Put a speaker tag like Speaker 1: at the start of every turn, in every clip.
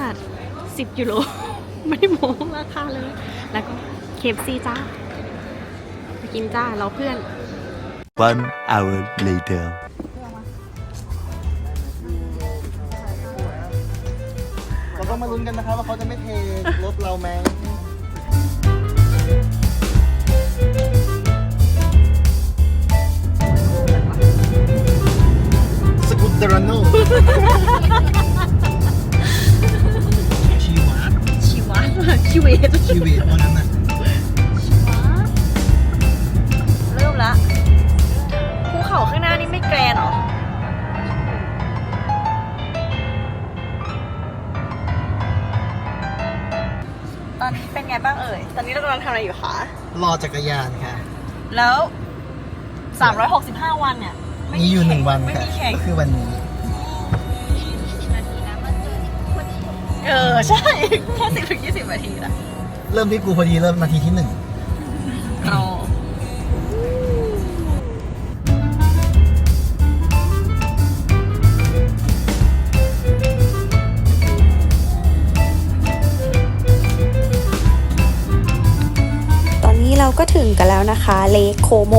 Speaker 1: ลัด 10ยูโร ไม่ได้โม้ราคาเลย แล้วก็เคฟซีจ้าไปกินจ้าเราเพื่อน
Speaker 2: One hour later.
Speaker 3: เราต้องมาลุ้นกันนะครับว่าเขาจะไม่เทรถเราไหมสกุตเตอร์โน ชีวะ
Speaker 1: ชีเวต
Speaker 3: ชีวิตวันนั้นน่ะ
Speaker 1: เริ่มละภูเขาข้างหน้านี่ไม่แกรนเหรอตอนนี้เป็นไงบ้างเอ่ย ตอนนี้เรากำลังทำอะไรอยู่คะ
Speaker 3: รอจักรยานค่ะ
Speaker 1: แล้ว 365 วันเนี่ยไมี
Speaker 3: อยู่หนึ่งวัน
Speaker 1: ไม่
Speaker 3: ค่ะ
Speaker 1: มีแข่ง
Speaker 3: ก็คือวันนี้
Speaker 1: เออ ใช่แค่สิบถึงยี่สิบนาทีนะ
Speaker 3: เริ่มที่กูพอดีเริ่มนาทีที่หนึ่ง
Speaker 1: เอา
Speaker 4: ตอนนี้เราก็ถึงกันแล้วนะคะเลคโคโม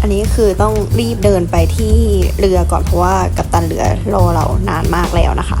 Speaker 4: อันนี้คือต้องรีบเดินไปที่เรือก่อนเพราะว่ากัปตันเรือรอเรานานมากแล้วนะคะ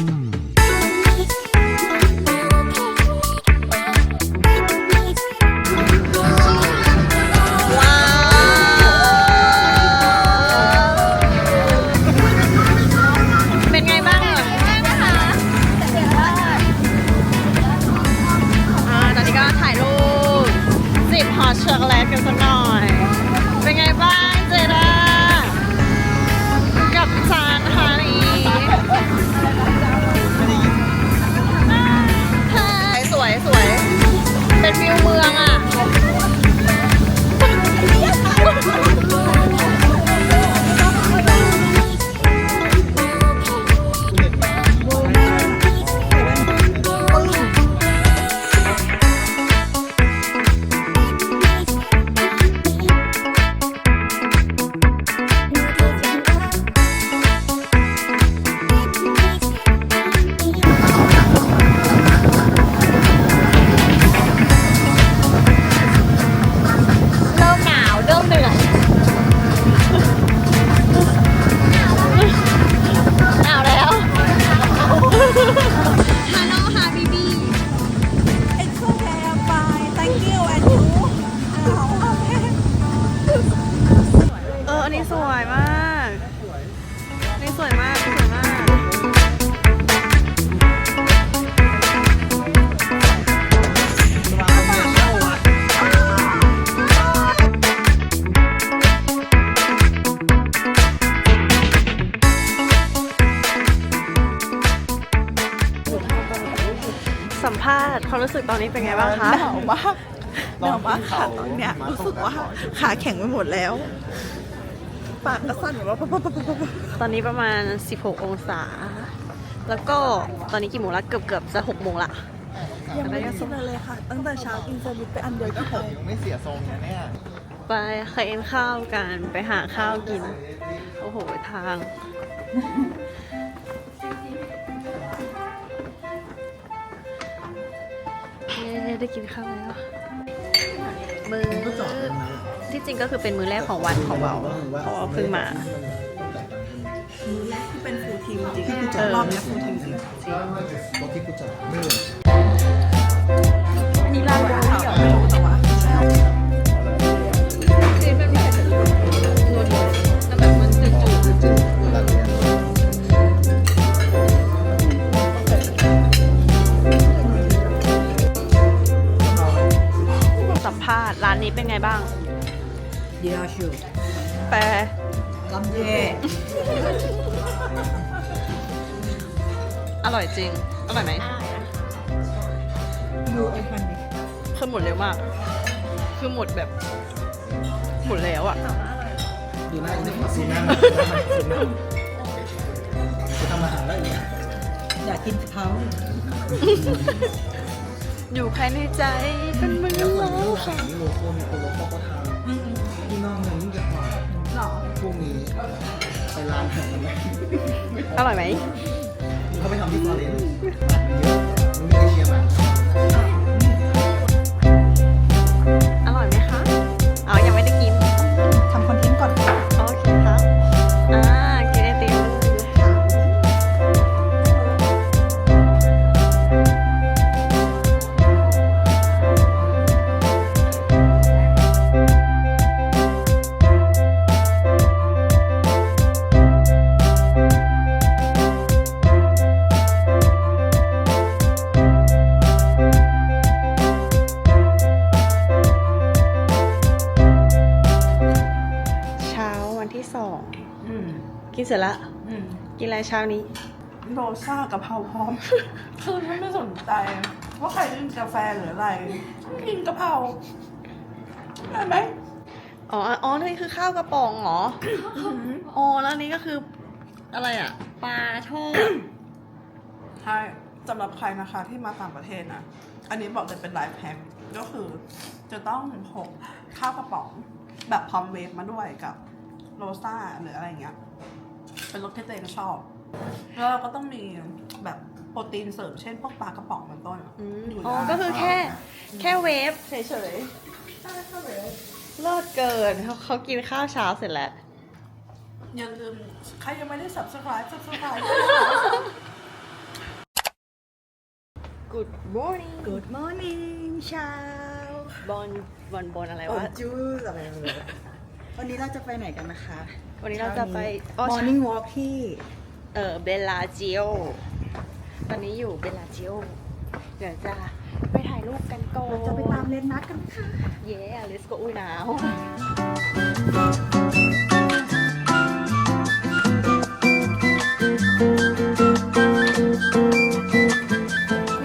Speaker 1: รู้สึกตอนนี้เป็นไงบ้างคะ
Speaker 5: หนาวมากหนาวมากค่ะตอนเนี้ยรู้สึกว่าขาแข็งไปหมดแล้ว ปากก็สั่นแบบว่าปั๊บปั๊บปั๊บปั๊บปั๊บ
Speaker 1: ตอนนี้ประมาณ 16 องศา แล้วก็ตอนนี้กี่โมงละเกือบเกือบๆจะ 6 โมงละ
Speaker 5: ยังไม่ได้กินอะไรเลยค่ะ ตั้งแต่เช้ากินแซนด์วิชไปอันเดียวที่ผม
Speaker 3: ยังไม่เสียทรงนะเนี่ย
Speaker 1: ไปเคยเอ็นข้าวกันไปหาข้าวกิน โอ้โหทาง ได้กินข้าวแล้ว มือ
Speaker 3: ก็จอดตรงนั้น
Speaker 1: ที่จริงก็คือเป็นมือแรกของวันของเราเพราะว่าเพิ่งมา
Speaker 5: มือแรกที่เป็นฟูลทีมจริงๆรอบเนี้ฟูลทีมจริง
Speaker 3: รถที่กูจอดไม่เลย
Speaker 5: อันนี้ร้านเรา
Speaker 1: อร่อยจริง อร่อยไหม
Speaker 5: ดูไอ้พันดิ
Speaker 1: คือหมดเร็วมาก คือหมดแบบ หมดแล้วอะ
Speaker 3: ดูหน้าดูหน้าดูหน้าดูหน้าจะทำอาหารได้อีก
Speaker 5: อยากกินเขา
Speaker 1: อยู่ภายในใจเป็นมือ
Speaker 3: แล้วคน
Speaker 1: เรา
Speaker 3: ที่หลั
Speaker 1: ค่ะ
Speaker 3: มีโลโก้มีโลโก้ก็ทำ อกเมืองยิ่งจะกว่า
Speaker 5: หรอ
Speaker 3: พวกนี้ไปร้านแข่งกันไหม
Speaker 1: อร่อยไหม
Speaker 3: เขาไปทำที่ฟลอเรนซ์มัน
Speaker 1: สร็จละ
Speaker 5: อืม
Speaker 1: กินอะไรเช้านี้
Speaker 5: โรซ่ากะเพราพร้อม คือฉันไม่สนใจ ว่าใครกินกาแฟหรืออะไรกินกะเพราได้ไหม
Speaker 1: อ๋ออ๋อนี่คือข้าวกระป๋องเหรออ๋อแล้วอันนี้ก็คืออะไรอะปลาทอด
Speaker 5: ใช่สำหรับใครนะคะที่มาต่างประเทศนะอันนี้บอกเลยเป็นไลฟ์แพ็คก็คือ จะต้องพกข้าวกระป๋องแบบพร้อมเวฟมาด้วยกับโรซ่าหรืออะไรเงี้ย เป็นรสที่ตัวเองชอบ แล้วเราก็ต้องมีแบบโปรตีนเสริมเช่นพวกปลากระป๋องเป็นต้น
Speaker 1: อืม
Speaker 5: ยู่
Speaker 1: อ๋อ
Speaker 5: ได้
Speaker 1: ก็คือแค่แค่เวฟเฉย
Speaker 5: ใช่ค่ะเลย
Speaker 1: ๆเลิศเกินเขาเขากินข้าวเช้าเสร็จแล้ว
Speaker 5: อย่าลืมใครยังไม่ได้ subscribe subscribe
Speaker 1: Good morning
Speaker 5: Good morning เช้า
Speaker 1: บอลบอลบอลอะไร
Speaker 5: โอ้
Speaker 1: วะ
Speaker 5: จูสอะไรเลย วันนี้เราจะไปไหนกันนะคะ
Speaker 1: วันนี้เราจะไปอ๋อ
Speaker 5: Morning Walk ที่
Speaker 1: เออเบลลาเจียวตอนนี้อยู่เบลลาเจียวเดี๋ยวจะไปถ่ายรูปกันก่อน
Speaker 5: เราจะไปตามเลนนัดกันค่ะ
Speaker 1: เย้ let's go อุ้ยหนาว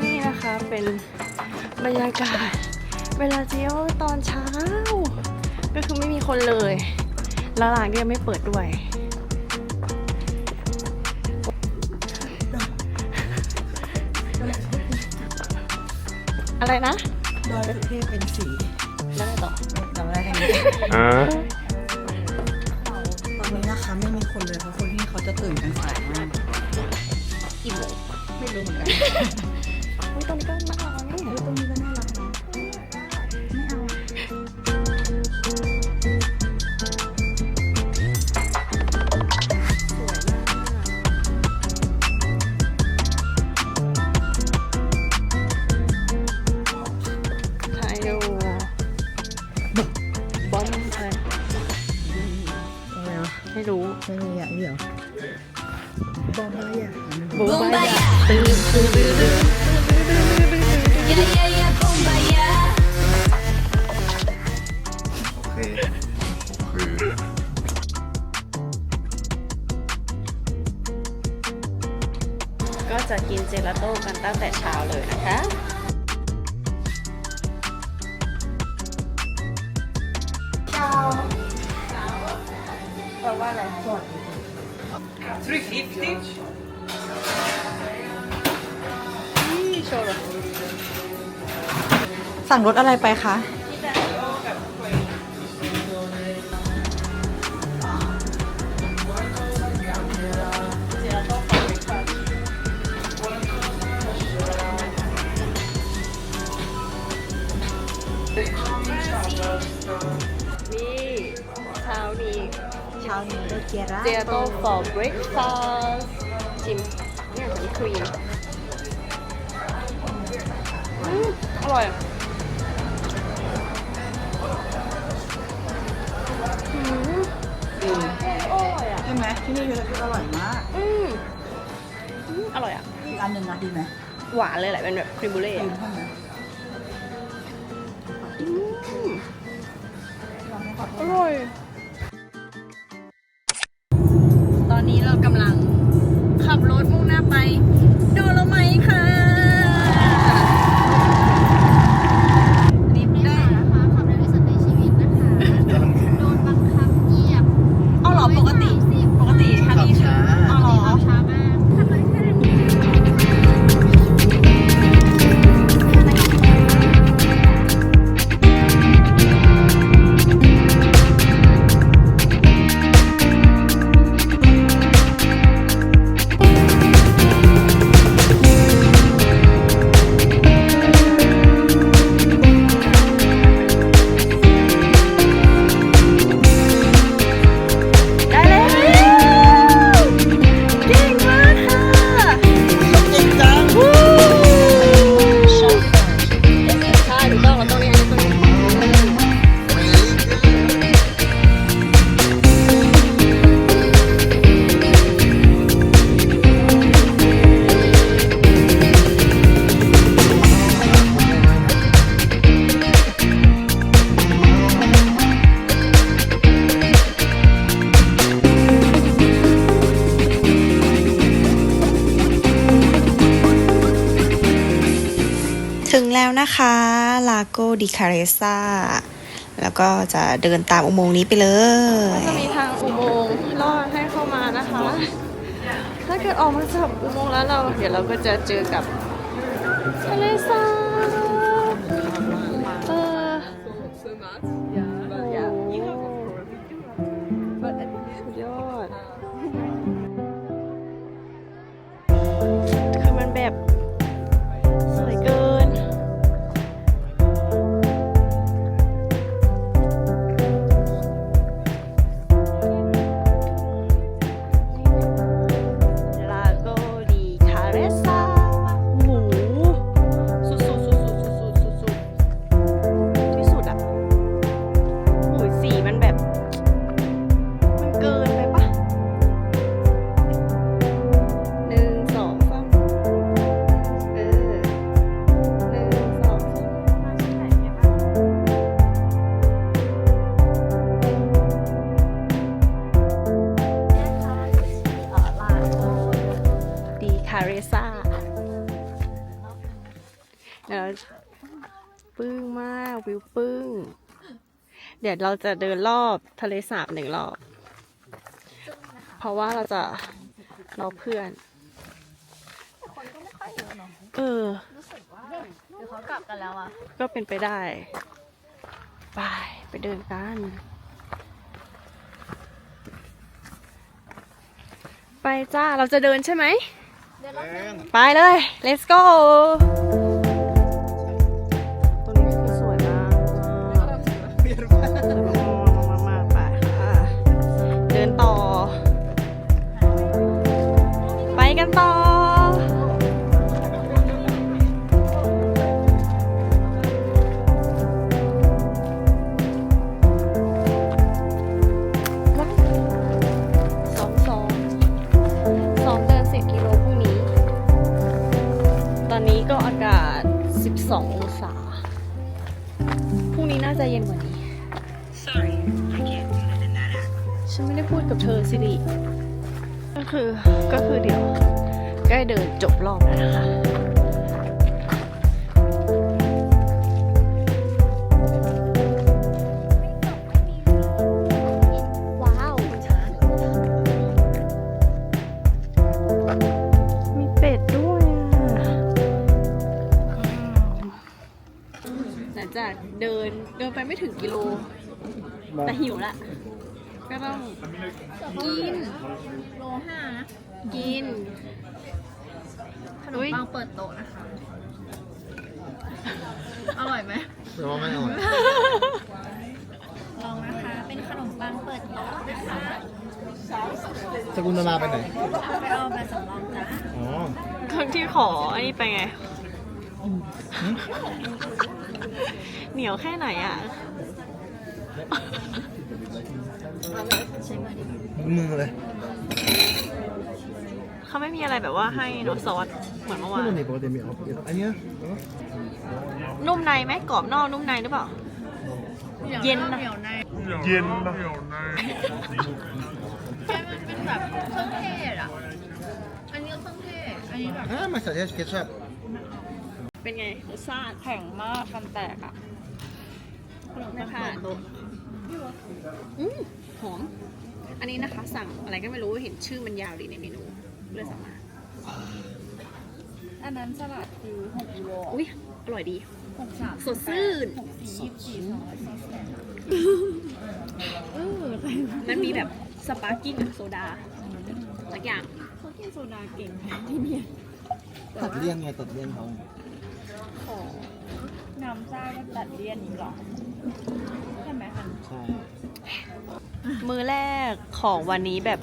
Speaker 1: นี่นะคะเป็นบรรยากาศเวลาเจียวตอนเช้าก็ คือไม่มีคนเลย แล้วร้านก็ยังไม่เปิดด้วย อะไรนะ
Speaker 5: ดอยสุเทพเป็นสี
Speaker 1: แล้วไงต่อ
Speaker 5: จำได้แค่นี้ตอนนี้นะคะไม่มีคนเลยเพราะคนที่เขาจะตื่นกันสายมาก
Speaker 1: กี่โมง
Speaker 5: ไม่รู้เหมือนกัน
Speaker 1: อุ้ยตอนนี้ก็น่ารักนี่
Speaker 5: เฮ้ย ไม่
Speaker 1: มีอะ
Speaker 5: เดี๋ยวบอมอะไรอะ
Speaker 1: บูมบายาตื่นตื่นตื่นตื่น
Speaker 3: โอเคคือ
Speaker 1: ก็จะกินเจลาโต้กันตั้งแต่เช้าเลยนะคะ
Speaker 5: แป 50. Ih, choro. สั่งรสอะไรไปคะ
Speaker 1: Thank you.
Speaker 5: เช้านี้เราเกียร่า
Speaker 1: เจลาโต้ for breakfast ชิมเนี่ยมีครีมอืมอร่อยอืมอืมอร่อยอะ
Speaker 5: ใช่ไหมที่นี่เยอะที่อร่อยมาก
Speaker 1: อืมอืมอร่อยอะ
Speaker 5: อีกอันหนึ่งนะดีไหม
Speaker 1: หวานเลยแหละเป็นแบบครีมบูเล่
Speaker 5: ดี
Speaker 1: อะ
Speaker 5: ใช่ไหม
Speaker 1: อืม
Speaker 5: ลองให้ขอโท
Speaker 1: อ
Speaker 5: ษ
Speaker 1: ร่อยา
Speaker 4: โกดิคาเรซาแล้วก็จะเดินตามอุโมงค์นี้ไปเลย
Speaker 1: จะมีทางอุโมงค์ลอดให้เข้ามานะคะ ถ้าเกิดออกมาจากอุโมงค์แล้วเราเดี๋ยวเราก็จะเจอกับทะเลสาบ เดี๋ยวปึ้งมากวิวปึ้ง เดี๋ยวเราจะเดินรอบทะเลสาบหนึ่งรอบ เพราะว่าเราจะรอเพื่อนเออ
Speaker 6: หรือเขากลับกันแล้วอะ
Speaker 1: ก็เป็นไปได้ ไป ไปเดินกัน ไปจ้า เราจะเดินใช่ไหมไปเลย let's go กันต่อสองสองสองเดินสิบกิโลพรุ่งนี้ ตอนนี้ก็อากาศ 12 องศา พรุ่งนี้น่าจะเย็นกว่านี้ ฉันไม่ได้พูดกับเธอสิริก็คือ ก็คือเดี๋ยว ใกล้เดินจบรอบแล้วนะคะว้าวมีเป็ดด้วยอะหลังจากเดินเดินไปไม่ถึงกิโล แต่หิวละ ก็ต้องกิน
Speaker 6: โลห้านะ
Speaker 1: กิน
Speaker 6: ขนม
Speaker 1: อุ๊ย
Speaker 6: ปังเปิดโต๊ะนะคะ อร่อยไหม
Speaker 3: แปลว่าไม่อร่อย
Speaker 6: ลองนะคะ เป็นขนมปังเปิดโต๊ะนะคะ
Speaker 3: สกุลนาราไปไหน
Speaker 6: ไปเอามาสำรองจ้า
Speaker 3: อ๋อ
Speaker 1: คนที่ขออันนี้ไปไง เหนียวแค่ไหนอะ
Speaker 3: มือเลย
Speaker 1: เขาไม่มีอะไรแบบว่าให้เนอะซอสเหมือนเมื่อวาน
Speaker 3: นี่ปกติมีเอาอันเนี้ย
Speaker 1: นุ่มในไหมกรอบนอกนุ่มในหรือเปล่า เย็นนะ
Speaker 6: เหนียวใน
Speaker 2: เย็นนะ
Speaker 6: แค่มันเป็นแบบเครื่องเทศอะ อันนี้ก็เครื่องเทศ อันนี้แบบ
Speaker 3: อ่ามาใส่เคชัพ
Speaker 1: เป็นไงรสชาติแข็งมากฟันแตกอะขนมนะคะอืมหอม อันนี้นะคะสั่งอะไรก็ไม่รู้เห็นชื่อมันยาวดีในเมนู เลยสั่งมา
Speaker 6: อันนั้นสลัดคือ6ยูโร
Speaker 1: อุ้ยอร่อยดี
Speaker 6: 6 3
Speaker 1: สดชื่น
Speaker 6: 6 4 24 200ซอสแตน
Speaker 1: เออมันมีแบบสปาร์กิ้งกับโซดาสักอย่าง
Speaker 6: เขากินโซดาเก่งที่เนี่ย
Speaker 3: ตัดเลี่ยนไงตัดเลี่ยนเขา
Speaker 6: น้ำซ่าก็ตัดเลี่ยนนี้หรอใช่ไหมคะ
Speaker 3: ใช่
Speaker 1: มือแรกของวันนี้แบบ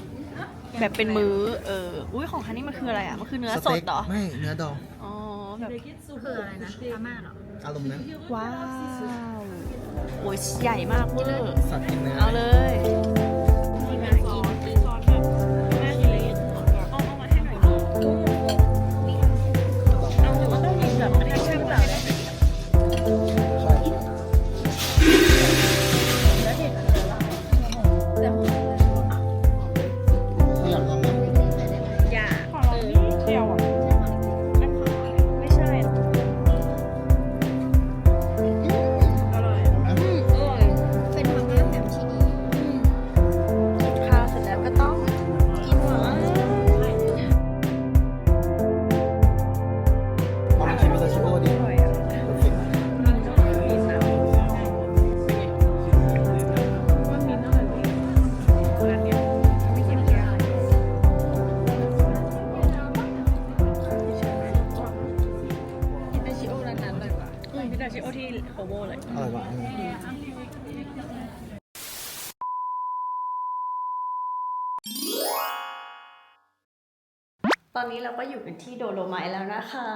Speaker 1: แบบเป็นมือเออ อุ้ยของคันนี้มันคืออะไรอะ มันคือเนื้อสดเหรอ
Speaker 3: ไม่เนื้อดอง
Speaker 1: อ๋อ แบบ
Speaker 6: คืออะไรนะพม่าเหรอ
Speaker 3: อารมณ์นั้น
Speaker 1: ว้าว โอ้ยใหญ่มากเวอร์
Speaker 3: สัตว์กินเนื้อ
Speaker 1: เอาเลย อนนี้เราก็อยู่กันที่โดโลไมท์แล้วนะคะ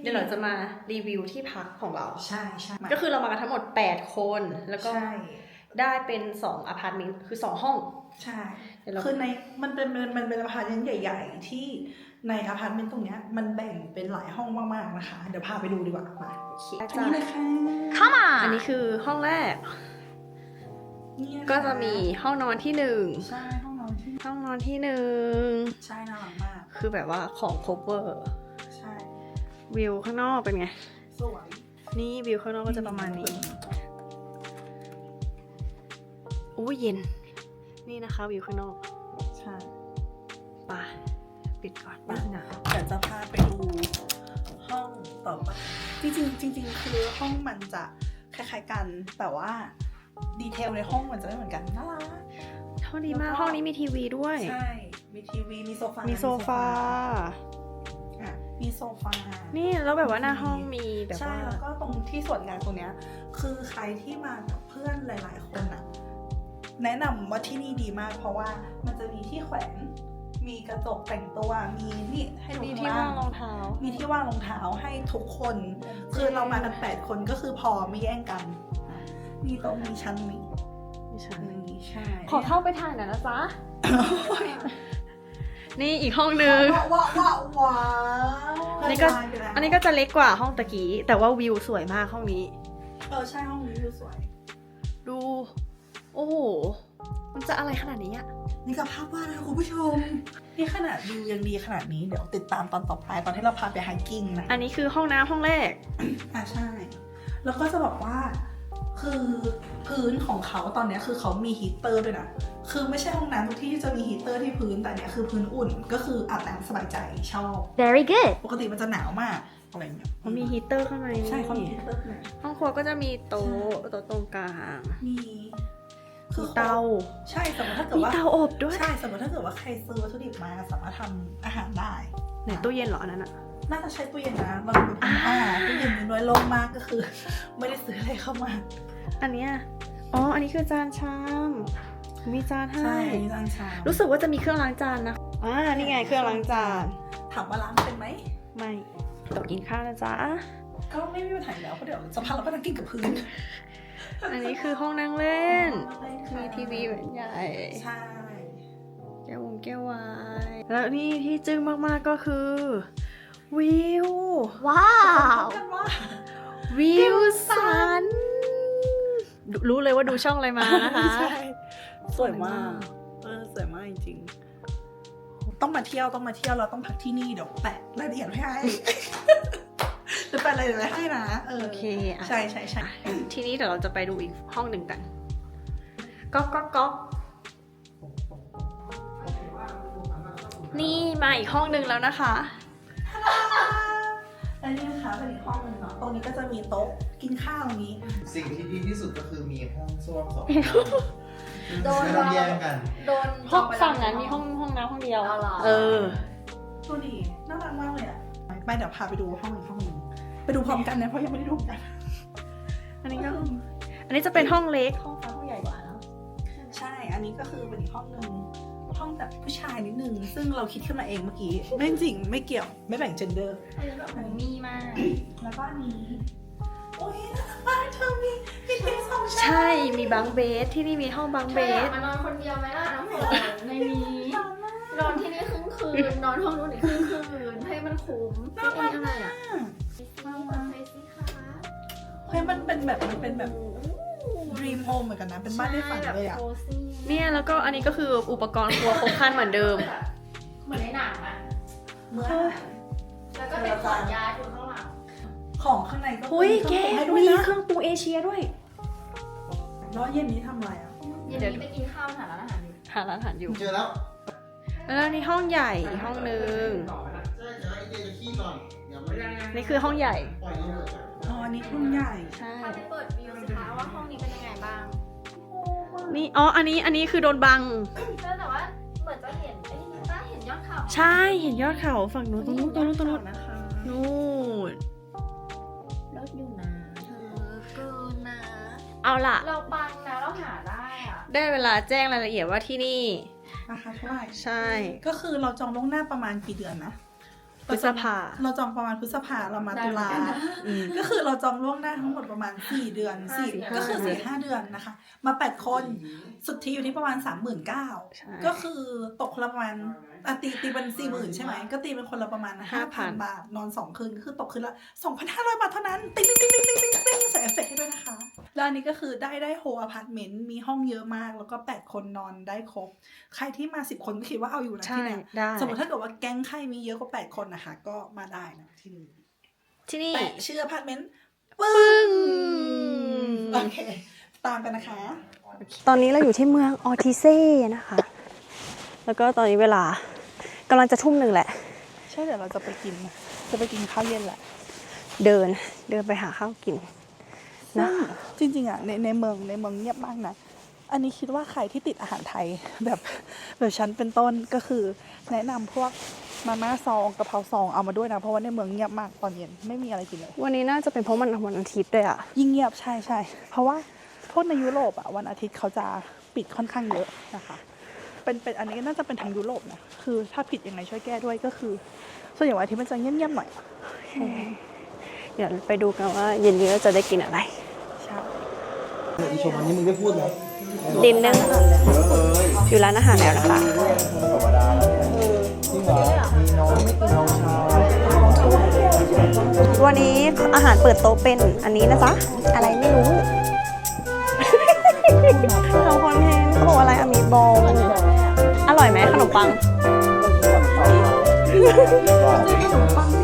Speaker 1: เดี๋ยวเราจะมารีวิวที่พักของเรา
Speaker 5: ใช่ใช่
Speaker 1: ก็คือเรามากันทั้งหมด 8 คน แล้วก็
Speaker 5: ใช่
Speaker 1: ได้เป็น2อพาร์ตเมนต์คือ2ห้อง
Speaker 5: ใช่
Speaker 1: เดี๋ยวเรา
Speaker 5: คือในมันเป็นมันมันเป็นอพาร์ตเมนต์ใหญ่ ๆ ที่ในอพาร์ตเมนต์ตรงเนี้ยมันแบ่งเป็นหลายห้องมากๆนะคะ เดี๋ยวพาไปดูดีกว่ามา
Speaker 1: โอเค
Speaker 5: อัน
Speaker 1: จ้ะ
Speaker 5: นี้เลยค่ะ
Speaker 6: Come on
Speaker 1: อันนี้คือห้องแรก
Speaker 5: นี่นค
Speaker 1: ก็จะมีห้องนอนที่หนึ่ง
Speaker 5: ใช่ ห้องนอนที่
Speaker 1: ห้องนอนที่หนึ่ง
Speaker 5: ใช่น่ารักมาก
Speaker 1: คือแบบว่าของครบเวอร์
Speaker 5: ใช่
Speaker 1: วิวข้างนอกเป็นไง
Speaker 5: สวย
Speaker 1: นี่วิวข้างนอกก็จะประมาณนี้อู้เย็น นี่นะคะวิวข้างนอก
Speaker 5: ใช่
Speaker 1: ไป่ะปิดก่อน
Speaker 5: ไป
Speaker 1: บ้านหนาว
Speaker 5: เดี๋ยวจะพาไปดูห้องต่อไปจริงๆจริงๆคือห้องมันจะคล้ายๆกัน แต่ว่าดีเทลในห้องมันจะไม่เหมือนกันน่ารัก
Speaker 1: ห้องดีมาก
Speaker 5: แล้วก็
Speaker 1: ห้องนี้มีทีวีด้วย
Speaker 5: ใช่ มีทีวี มีโซฟา
Speaker 1: มี
Speaker 5: มี
Speaker 1: โซฟา
Speaker 5: อะมีโซฟา
Speaker 1: นี่แล้วแบบว่าหน้าห้องมีแบบ
Speaker 5: ใช่
Speaker 1: ว่า
Speaker 5: แล้วก็ตรงที่ส่วนงานตรงเนี้ย คือใครที่มากับเพื่อนหลาย ๆ คนอะแนะนำว่าที่นี่ดีมาก เพราะว่ามันจะมีที่แขวน มีกระจกแต่งตัว มีนี่ให้ดู
Speaker 1: มี
Speaker 5: ข้
Speaker 1: ที่
Speaker 5: ง
Speaker 1: ว่า
Speaker 5: ล่
Speaker 1: งรองเท้า
Speaker 5: มีที่ว่างรองเท้าให้ทุกคน คือเรามากันแปดคนก็คือพอไม่แย่งกัน มีโต๊ะมีชั้นมี
Speaker 1: ไม่ ใช่
Speaker 5: มีใช่
Speaker 1: ขอเข้าไปถ่ายหน่อยนะจ๊ะ นี่อีกห้องนึง
Speaker 5: ว้าวว้าวว้าวว้าว
Speaker 1: อันนี้ก็ อันนี้ก็จะเล็กกว่าห้องตะกี้ แต่ว่าวิวสวยมากห้องนี้
Speaker 5: เออใช่ห้องนี้ดูสวย
Speaker 1: ดู โอ้โห มันจะอะไรขนาดนี้อะ
Speaker 5: นี่ก็ภาพวาดนะคุณผู้ชม นี่ขนาดวิวยังดีขนาดนี้เดี๋ยวติดตามตอนต่อไปตอนที่เราพาไปไฮกิ้งนะ
Speaker 1: อันนี้คือห้องน้ำห้องแรก
Speaker 5: อะใช่ แล้วก็จะบอกว่า คือพื้นของเขาตอนเนี้ยคือเขามีฮีตเตอร์ด้วยนะ คือไม่ใช่ห้องน้ำทุกที่จะมีฮีตเตอร์ที่พื้นแต่เนี้ยคือพื้นอุ่นก็คืออาบน้ำสบายใจชอบ
Speaker 6: Very good
Speaker 5: ปกติมันจะหนาวมากอะไรเงี้ย
Speaker 1: มันมีฮีตเตอร์ข้างใน
Speaker 5: ใช่เขามีฮีตเตอร์ข้างใน
Speaker 1: ห้องครัวก็จะมีโต๊ะโต๊ะตรงกลาง
Speaker 5: มี
Speaker 1: มีเตา
Speaker 5: ใช่สมมติถ้าเกิด
Speaker 1: มี
Speaker 5: ว่า
Speaker 1: เตาอบด้วย
Speaker 5: ใช่สมมติถ้าเกิดว่าใครซื้อวัตถุดิบมาสามารถทำอาหารได้
Speaker 1: ไหนตู้เย็นเหรออันนั้นอะ
Speaker 5: น่าจะใช้ตู้เย็นนะเราดูอ่าตู้เย็นมีน้อยลงมากก็คือ ไม่ได้ซื้ออะไรเข้ามา
Speaker 1: อันเนี้ยอ๋อ อันนี้คือจานชาม มีจานให้
Speaker 5: ใช่จานชาม
Speaker 1: รู้สึกว่าจะมีเครื่องล้างจานนะอ่านี่ไงเครื่องล้างจาน
Speaker 5: ถามว่าล้างเป็นไหม
Speaker 1: ไม่ต่อกินข้าวนะจ๊ะ
Speaker 5: ก็ไม่มีปัญหาอยู่แล้วเพราะเดี๋ยวจะพาเราก็นั่งกินกับพื้น
Speaker 1: อันนี้คือห้องนั่งเล่น มีทีวีแบบใหญ่
Speaker 5: ใช่
Speaker 1: แก้ววงแก้ววาย แล้วนี่ที่จึ้งมากๆก็คือ วิว
Speaker 6: ว้าว
Speaker 5: กันว่า
Speaker 1: วิวสัน รู้เลยว่าดูช่องอะไรมานะคะ
Speaker 5: ใช่สวยมากเออสวยมากจริงๆต้องมาเที่ยวต้องมาเที่ยวเราต้องพักที่นี่เดี๋ยวแปะรายละเอียดไว้ให้จะแปะรายละเอียดไว้ให้นะเออ
Speaker 1: โอเคอะ
Speaker 5: ใช่ใช่ใช่
Speaker 1: ทีนี้เดี๋ยวเราจะไปดูอีกห้องหนึ่งกันก๊อกก๊อกก๊อกนี่มาอีกห้องหนึ่งแล้วนะคะ
Speaker 5: และนี่นะคะเป็นอีกห้องหนึงเนาะ ตรงนี้ก็จะมีโต๊ะกินข้าวตรงนี้
Speaker 3: สิ่งที่ดีที่สุดก็คือมีห้องส้วมสอง
Speaker 6: โดน
Speaker 3: ไม่ต้องแย่งกัน
Speaker 6: โดน
Speaker 1: ห้องฝั่งนั้นมีห้องห้องน้ำห้องเดียว
Speaker 6: เอาเหรอ
Speaker 1: เออ
Speaker 5: ตัวนี้น่ารักมากเลยอะไปเดี๋ยวพาไปดูห้องอีกห้องหนึ่งไปดูพร้อมกันนะเพราะยังไม่ได้ดูกัน
Speaker 1: อันนี้ก็อันนี้จะเป็นห้องเล็กห้องฟ้าห้องใหญ่กว่าเนอะ
Speaker 5: ใช่ อันนี้ก็คือเป็นอีกห้องหนึ่ง ห้องแบบผู้ชายนิดนึง ซึ่งเราคิดขึ้นมาเองเมื่อกี้ ไม่จริงไม่เกี่ยวไม่แบ่งเจนเดอร์
Speaker 6: อันนี้แบบมีมาก
Speaker 5: แล้วก็อันนี้ โอ้ยน่ารักมากเธอมีมีเตียงสองชั้น
Speaker 1: ใช่มีบังเบสที่นี่มีห้องบังเบ
Speaker 6: เธออยา
Speaker 1: ส
Speaker 6: กมานอนคนเดียวไหมล่ะน้ำฝนไม่มีนอนที่นี่ครึ่งคืนนอนห้องนู้นอีกครึ่งคืนให้มันคุ้ม
Speaker 5: น่ารัก
Speaker 6: อะไร
Speaker 5: มาก
Speaker 6: อะมาเปิดไฟสิคะ
Speaker 5: เฮ้ยมันเป็นแบบมันเป็นแบบ dream home เหมือนกันนะ เป็นบ้านในฝันเลยอะ
Speaker 6: ใช่แบบโคซี่
Speaker 1: เนี่ยแล้วก็อันนี้ก็คืออุปกรณ์ครัวครบครันเหมือนเดิม
Speaker 6: เหมือนในหนังอะ
Speaker 5: เมื่อ
Speaker 6: แล้วก็เป็นขอดยาอยู่ข้างหลัง
Speaker 5: ของข้างในก็
Speaker 1: หุ้ยแก
Speaker 5: ให้ด้ว
Speaker 1: มี
Speaker 5: ยนะ
Speaker 1: เครื่องปรุงเอเชียด้วย
Speaker 5: แล้วเย็นนี้ทำอะไรอะ
Speaker 6: เย็นนี้ไปกินข้าวหาร้านอาหารอยู่
Speaker 1: หาร้านอาหารอยู่
Speaker 3: เจอแล้ว
Speaker 1: แล้วนี่ห้องใหญ่อีกห้องหนึ่ง
Speaker 3: ใช่เดี๋ยวไอเดียจะขี้ก่อนอย่าไม่ได้
Speaker 1: นี่คือห้องใหญ่
Speaker 3: ปล่อยเลย
Speaker 5: อ๋ออัน นี้ทุ่งใหญ่
Speaker 1: ใช่
Speaker 6: พาไปเปิดวิวสิคะว่าห้องนี้เป็นยังไงบ้าง
Speaker 1: นี่ อ๋อ อันนี้ อันนี้คือโดนบัง
Speaker 6: แต่ว่าเหมือนจะเห็นไอ้นี่ป้าเห็นยอดเขา
Speaker 1: ใช่ เห็นยอดเขาฝั่งนู้นตรงนู้นตรงนู้นตรงนู้น
Speaker 5: นะคะ
Speaker 1: นู่น
Speaker 6: รถอยู่นะเธอเกินนะ
Speaker 1: เอาล่ะ
Speaker 6: เราปังนะเราหาได้อะ
Speaker 1: ได้เวลาแจ้งรายละเอียดว่าที่นี่
Speaker 5: ราคาเท่าไหร่
Speaker 1: ใช่
Speaker 5: ก็คือเราจองล่วงหน้าประมาณกี่เดือนนะ
Speaker 1: พฤษภา
Speaker 5: เราจองประมาณพฤษภาเรามาตุลา
Speaker 6: ได้เหมือนกันนะ
Speaker 1: อืม
Speaker 5: ก็คือเราจองล่วงหน้าทั้งหมดประมาณ4เดือนสี่
Speaker 6: สี่ห้า
Speaker 5: ก็คือสี่ห้าเดือนนะคะ มาแปดคน สุทธิอยู่ที่ประมาณ3 9 0 0
Speaker 1: ใช่
Speaker 5: 0ก็คือตกคนละประมาณ อะตีตีเป็นสี่หมื่นใช่ไหม ก็ตีเป็นคนละประมาณห้าพัน
Speaker 1: 5,000
Speaker 5: บาท นอนสองคืนก็คือตกคืนละสองพันห้าร้อยบาทเท่านั้นติ๊งติ๊งติ๊งติ๊งติ๊งติ๊งใส่เอฟเฟกต์ให้ด้วยนะคะ แล้วอันนี้ก็คือได้ได้โฮอพาร์ตเมนต์ มีห้องเยอะมาก แล้วก็แปดคนนอนได้ครบ ใครที่มาสิบคนก็คิดว่าเอาอยู่นะ
Speaker 1: ใช่
Speaker 5: ที่เนี่ย
Speaker 1: ได้
Speaker 5: สมมติถ้าเกิดว่าแก๊งใครมีเยอะกว่าแปดคนนะคะก็มาได้นะที่นี่
Speaker 1: ที่นี่
Speaker 5: แปะชื่ออพาร์ตเมนต์ปึ้
Speaker 1: ปึ้
Speaker 5: ง
Speaker 1: ง
Speaker 5: โอเค ตามกันนะคะ
Speaker 1: ตอนนี้เราอยู่ที่เมืองออทิเซ่นะคะ แล้วก็ตอนนี้เวลากำลังจะทุ่มหนึ่งแหละ
Speaker 5: ใช่เดี๋ยวเราจะไปกิน จะไปกินข้าวเย็นแหละ
Speaker 1: เดินเดินไปหาข้าวกินนะ
Speaker 5: จริงๆอะในในเมืองในเมืองเงียบมากนะอันนี้คิดว่าใครที่ติดอาหารไทยแบบแบบฉันเป็นต้นก็คือ แนะนำพวกมาม่าซองกะเพราซองเอามาด้วยนะ เพราะว่าในเมืองเงียบมากตอนเย็นไม่มีอะไรกินเลย
Speaker 1: วันนี้น่าจะเป็นเพราะมันวันอาทิตย์ด้วยอะ
Speaker 5: ยิ่งเงียบใช่ใช่เพราะว่าพวกในยุโรปอะวันอาทิตย์เขาจะปิดค่อนข้างเยอะนะคะ เป็นเป็นอันนี้น่าจะเป็นทางยุโรปนะคือถ้าผิดยังไงช่วยแก้ด้วยก็คือ ส่วนใหญ่วันอาทิตย์มันจะเงียบๆหน่อย
Speaker 1: เดี๋ยวไปดูกันว่าเย็นนี้เราจะได้กินอะไร
Speaker 5: ใช่
Speaker 3: อีชมอันนี้มึงไม่พูดเลย
Speaker 1: ดินเนอร์อยู่ร้านอาหารแล้วนะคะ
Speaker 3: จริงเหรอมีน้องไม่กินน้องชาย
Speaker 1: วันนี้อาหารเปิดโต๊ะเป็นอันนี้นะจ๊ะอะไรไม่รู้ ปัง ขนมปัง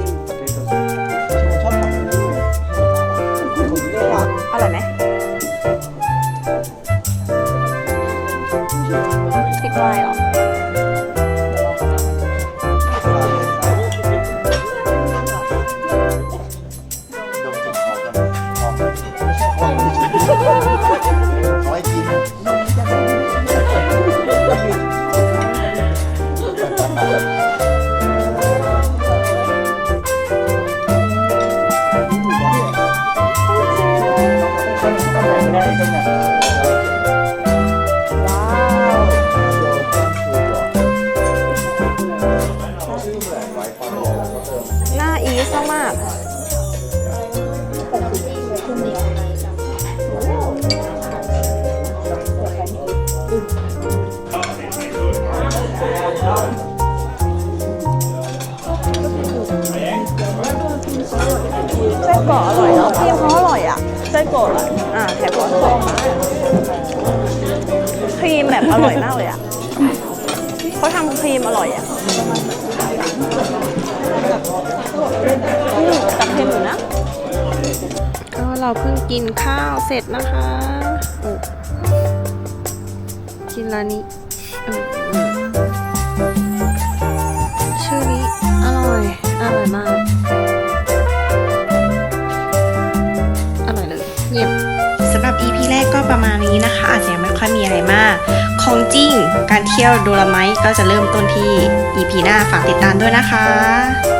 Speaker 3: ร
Speaker 1: อ
Speaker 3: ก
Speaker 1: อร่อยเนาะพี่เขาอร่อยอะไส้กรอกอะอ่าแถมว่าครีมแบบอร่อยมากเลยอะเขาทำครีมอร่อยอะอืมแต่เค็มอยู่นะก็เราเพิ่งกินข้าวเสร็จนะคะโอ้กินร้านนี้อืมอืมชื่อนี้อร่อย อร่อยมาก
Speaker 4: EP แรกก็ประมาณนี้นะคะ อาจจะยังไม่ค่อยมีอะไรมาก ของจริงการเที่ยวโดราไมต์ก็จะเริ่มต้นที่ EP หน้าฝากติดตามด้วยนะคะ